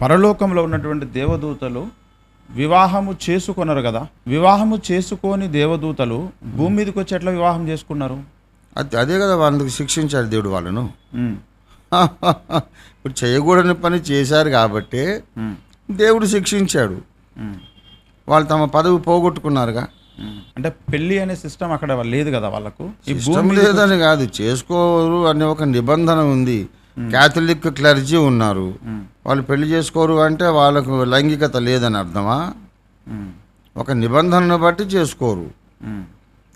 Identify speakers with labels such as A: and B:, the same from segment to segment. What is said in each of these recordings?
A: పరలోకంలో ఉన్నటువంటి దేవదూతలు వివాహము చేసుకున్నారు కదా. వివాహము చేసుకొని దేవదూతలు భూమి మీదకి వచ్చి ఎట్లా వివాహం చేసుకున్నారు?
B: అది అదే కదా వాళ్ళకి శిక్షించాడు దేవుడు వాళ్ళను. ఇప్పుడు చేయకూడని పని చేశారు కాబట్టి దేవుడు శిక్షించాడు. వాళ్ళు తమ పదవి పోగొట్టుకున్నారుగా.
A: అంటే పెళ్ళి అనే సిస్టమ్ అక్కడ లేదు కదా వాళ్ళకు?
B: లేదని కాదు చేసుకోరు అనే ఒక నిబంధన ఉంది. క్యాథలిక్ క్లర్జీ ఉన్నారు. వాళ్ళు పెళ్ళి చేసుకోరు అంటే వాళ్ళకు లైంగికత లేదని అర్థమా? ఒక నిబంధనను బట్టి చేసుకోరు.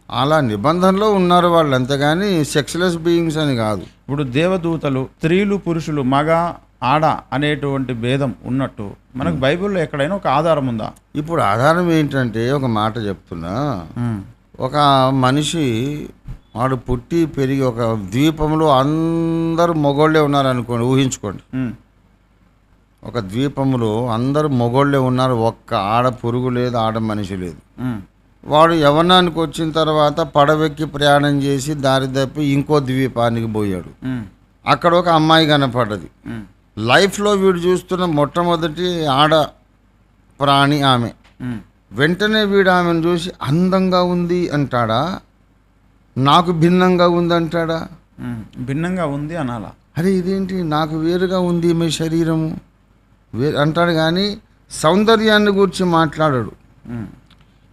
B: అలా నిబంధనలో ఉన్నారు వాళ్ళు అంతేగాని సెక్స్లెస్ బీయింగ్స్ అని కాదు.
A: ఇప్పుడు దేవదూతలు స్త్రీలు పురుషులు మగ ఆడ అనేటువంటి భేదం ఉన్నట్టు మనకు బైబిల్లో ఎక్కడైనా ఒక ఆధారం ఉందా?
B: ఇప్పుడు ఆధారం ఏంటంటే ఒక మాట చెప్తున్నా. ఒక మనిషి వాడు పుట్టి పెరిగి ఒక ద్వీపంలో అందరూ మొగోళ్ళే ఉన్నారు అనుకోండి ఊహించుకోండి ఒక ద్వీపంలో అందరూ మొగోళ్ళే ఉన్నారు. ఒక్క ఆడ పురుగు లేదు ఆడ మనిషి లేదు. వాడు యవనానికి వచ్చిన తర్వాత పడవెక్కి ప్రయాణం చేసి దారి తప్పి ఇంకో ద్వీపానికి పోయాడు. అక్కడ ఒక అమ్మాయి కనపడ్డది. లైఫ్లో వీడు చూస్తున్న మొట్టమొదటి ఆడ ప్రాణి ఆమె. వెంటనే వీడు ఆమెను చూసి అందంగా ఉంది అంటాడా? నాకు భిన్నంగా ఉంది అంటాడా.
A: భిన్నంగా ఉంది అనాలా?
B: అరే ఇదేంటి? నాకు వేరుగా ఉంది మీ శరీరము. అంటాడు కానీ సౌందర్యాన్ని గురించి మాట్లాడాడు.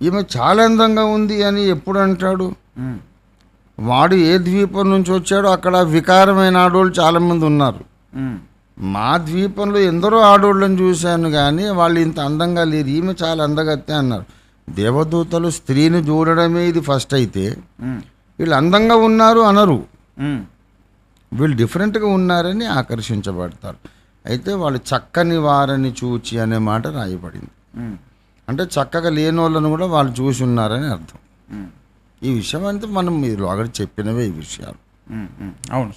B: ఈమె చాలా అందంగా ఉంది అని ఎప్పుడు అంటాడు? వాడు ఏ ద్వీపం నుంచి వచ్చాడో అక్కడ వికారమైన ఆడోళ్ళు చాలామంది ఉన్నారు. మా ద్వీపంలో ఎందరో ఆడోళ్ళని చూశాను కానీ వాళ్ళు ఇంత అందంగా లేరు. ఈమె చాలా అందగత్తే అన్నారు. దేవదూతలు స్త్రీని చూడడమే ఇది ఫస్ట్ అయితే. వీళ్ళు అందంగా ఉన్నారు అనరు. వీళ్ళు డిఫరెంట్గా ఉన్నారని ఆకర్షించబడతారు. అయితే వాళ్ళు చక్కని వారని చూచి అనే మాట రాయబడింది. అంటే చక్కగా లేని వాళ్ళని కూడా వాళ్ళు చూసి ఉన్నారని అర్థం. ఈ విషయం అంతా మనం మీరు అక్కడ చెప్పినవే ఈ విషయాలు.
A: అవును